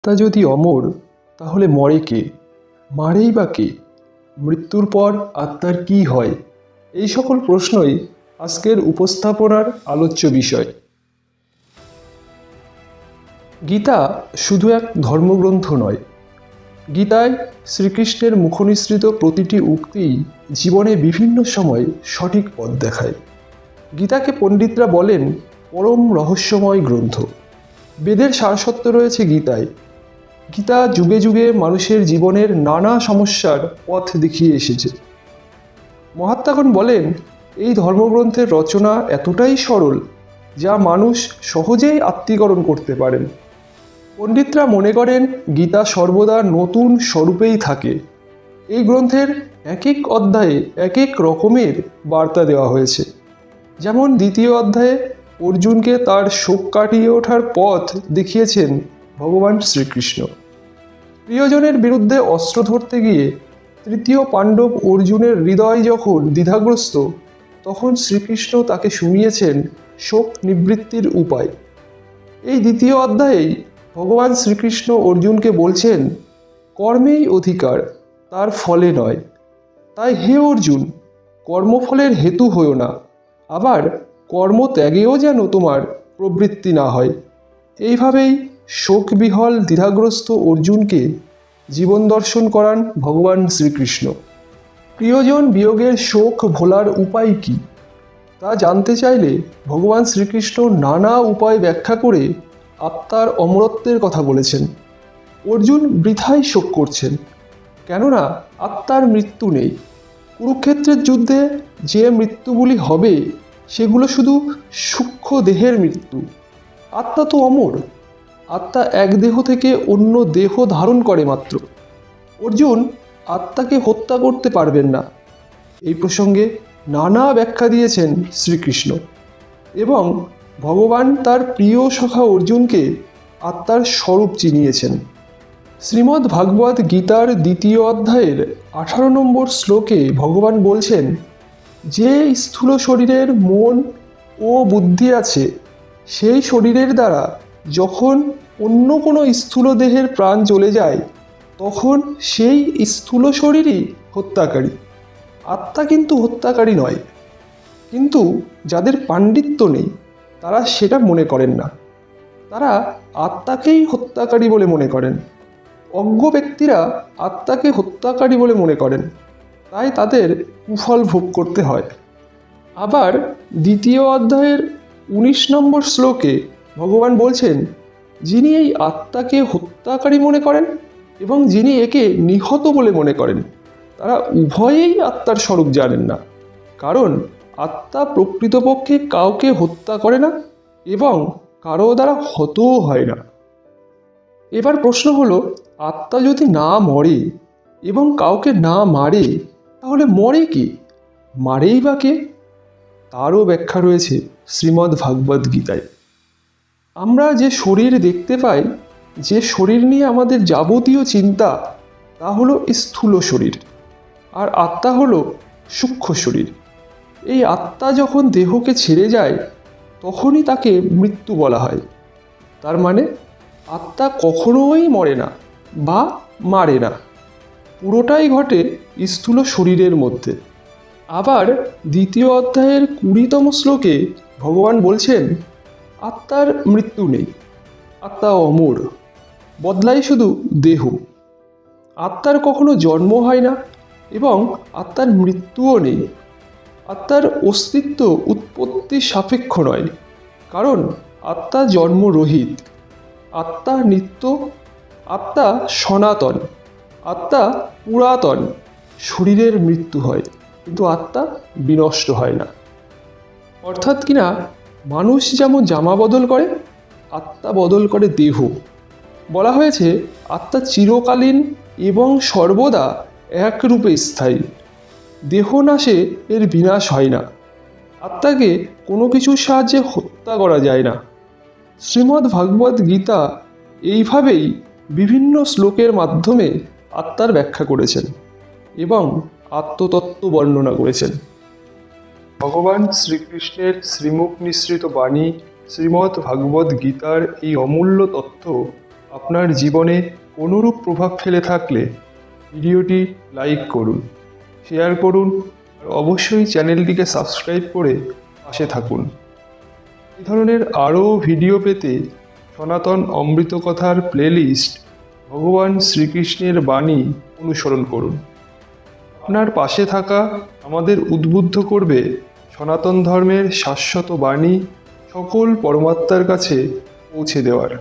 আত্মা যদি অমর, তাহলে মরে কে? মারেই বা কে? মৃত্যুর পর আত্মার কি হয়? এই সকল প্রশ্নই আজকের উপস্থাপনার আলোচ্য বিষয়। গীতা শুধু এক ধর্মগ্রন্থ নয়। গীতায় শ্রীকৃষ্ণের মুখনিসৃত প্রতিটি উক্তিই জীবনে বিভিন্ন সময় সঠিক পথ দেখায়। গীতাকে পণ্ডিতরা বলেন পরম রহস্যময় গ্রন্থ। বেদের সারসত্ব রয়েছে গীতায়। গীতা যুগে যুগে মানুষের জীবনের নানা সমস্যার পথ দেখিয়ে এসেছে। মহাত্মাগণ বলেন, এই ধর্মগ্রন্থের রচনা এতটাই সরল যা মানুষ সহজেই আত্মীকরণ করতে পারেন। পণ্ডিতরা মনে করেন, গীতা সর্বদা নতুন স্বরূপেই থাকে। এই গ্রন্থের এক এক অধ্যায়ে এক এক রকমের বার্তা দেওয়া হয়েছে। যেমন দ্বিতীয় অধ্যায়ে, অর্জুনকে তার শোক কাটিয়ে ওঠার পথ দেখিয়েছেন ভগবান শ্রীকৃষ্ণ। প্রিয়জনের বিরুদ্ধে অস্ত্র ধরতে গিয়ে তৃতীয় পাণ্ডব অর্জুনের হৃদয় যখন দ্বিধাগ্রস্ত, তখন শ্রীকৃষ্ণ তাকে শুনিয়েছেন শোক নিবৃত্তির উপায়। এই দ্বিতীয় অধ্যায়েই ভগবান শ্রীকৃষ্ণ অর্জুনকে বলছেন, কর্মেই অধিকার, তার ফলে নয়। তাই হে অর্জুন, কর্মফলের হেতু হয়েও না, আবার কর্মত্যাগেও যেন তোমার প্রবৃত্তি না হয়। এইভাবেই শোকবিহল দ্বিধাগ্রস্ত অর্জুনকে জীবন দর্শন করান ভগবান শ্রীকৃষ্ণ। প্রিয়জন বিয়োগের শোক ভোলার উপায় কি? তা জানতে চাইলে ভগবান শ্রীকৃষ্ণ নানা উপায় ব্যাখ্যা করে আত্মার অমরত্বের কথা বলেছেন। অর্জুন বৃথাই শোক করছেন। কেননা আত্মার মৃত্যু নেই। কুরুক্ষেত্রের যুদ্ধে যে মৃত্যুগুলি হবে, সেগুলো শুধু সূক্ষ্ম দেহের মৃত্যু। আত্মা তো অমর। আত্মা এক দেহ থেকে অন্য দেহ ধারণ করে মাত্র। অর্জুন আত্মাকে হত্যা করতে পারবেন না। এই প্রসঙ্গে নানা ব্যাখ্যা দিয়েছেন শ্রীকৃষ্ণ এবং ভগবান তার প্রিয় সখা অর্জুনকে আত্মার স্বরূপ চিনিয়েছেন। শ্রীমদ্ ভাগবত গীতার দ্বিতীয় অধ্যায়ের আঠারো নম্বর শ্লোকে ভগবান বলছেন, যে স্থূল শরীরের মন ও বুদ্ধি আছে, সেই শরীরের দ্বারা যখন অন্য কোনো স্থূল দেহের প্রাণ চলে যায়, তখন সেই স্থূল শরীরই হত্যাকারী। আত্মা কিন্তু হত্যাকারী নয়। কিন্তু যাদের পাণ্ডিত্য নেই, তারা সেটা মনে করেন না। তারা আত্মাকেই হত্যাকারী বলে মনে করেন। অজ্ঞ ব্যক্তিরা আত্মাকে হত্যাকারী বলে মনে করেন। তাই তাদের কুফল ভোগ করতে হয়। আবার দ্বিতীয় অধ্যায়ের উনিশ নম্বর শ্লোকে ভগবান বলছেন যিনি এই আত্মাকে হত্যাকারী মনে করেন এবং যিনি একে নিহত বলে মনে করেন, তারা উভয়েই আত্মার স্বরূপ জানেন না। কারণ আত্মা প্রকৃতপক্ষে কাউকে হত্যা করে না এবং কারও দ্বারা হতও হয় না। এবার প্রশ্ন হলো, আত্মা যদি না মরে এবং কাউকে না মারে, তাহলে মরে কি? মারেই বা কে? তারও ব্যাখ্যা রয়েছে শ্রীমদ্ ভাগবত গীতায়। আমরা যে শরীর দেখতে পাই, যে শরীর নিয়ে আমাদের যাবতীয় চিন্তা, তা হলো স্থূল শরীর। আর আত্মা হলো সূক্ষ্ম শরীর। এই আত্মা যখন দেহকে ছেড়ে যায়, তখনই তাকে মৃত্যু বলা হয়। তার মানে আত্মা কখনোই মরে না বা মারে না। পুরোটাই ঘটে স্থূল শরীরের মধ্যে। আবার দ্বিতীয় অধ্যায়ের কুড়িতম শ্লোকে ভগবান বলছেন আত্মার মৃত্যু নেই, আত্মা অমর, বদলাই শুধু দেহ। আত্মার কখনো জন্ম হয় না এবং আত্মার মৃত্যুও নেই। আত্মার অস্তিত্ব উৎপত্তি সাপেক্ষ নয়, কারণ আত্মা জন্মরহিত। আত্মা নিত্য, আত্মা সনাতন, আত্মা পুরাতন, শরীরের মৃত্যু হয়, কিন্তু আত্মা বিনষ্ট হয় না। অর্থাৎ কিনা মানুষ যেমন জামা বদল করে, আত্মা বদল করে দেহ। বলা হয়েছে, আত্মা চিরকালীন এবং সর্বদা একরূপে স্থায়ী। দেহ নাশে এর বিনাশ হয় না। আত্মাকে কোনো কিছুর সাহায্যে হত্যা করা যায় না। শ্রীমদ্ ভাগবত গীতা এইভাবেই বিভিন্ন শ্লোকের মাধ্যমে আত্মার ব্যাখ্যা করেছেন এবং আত্মতত্ত্ব বর্ণনা করেছেন। ভগবান শ্রীকৃষ্ণের শ্রীমুখ নিঃসৃত বাণী শ্রীমদ্ ভাগবত গীতার এই অমূল্য তথ্য আপনার জীবনে কোনোরূপ প্রভাব ফেলে থাকলে ভিডিওটি লাইক করুন, শেয়ার করুন আর অবশ্যই চ্যানেলটিকে সাবস্ক্রাইব করে পাশে থাকুন। এ ধরনের আরও ভিডিও পেতে সনাতন অমৃত কথার প্লেলিস্ট ভগবান শ্রীকৃষ্ণের বাণী অনুসরণ করুন। আপনার পাশে থাকা আমাদের উদ্বুদ্ধ করবে সনাতন ধর্মের শাশ্বত বাণী সকল পরমাত্মার কাছে পৌঁছে দেওয়ার।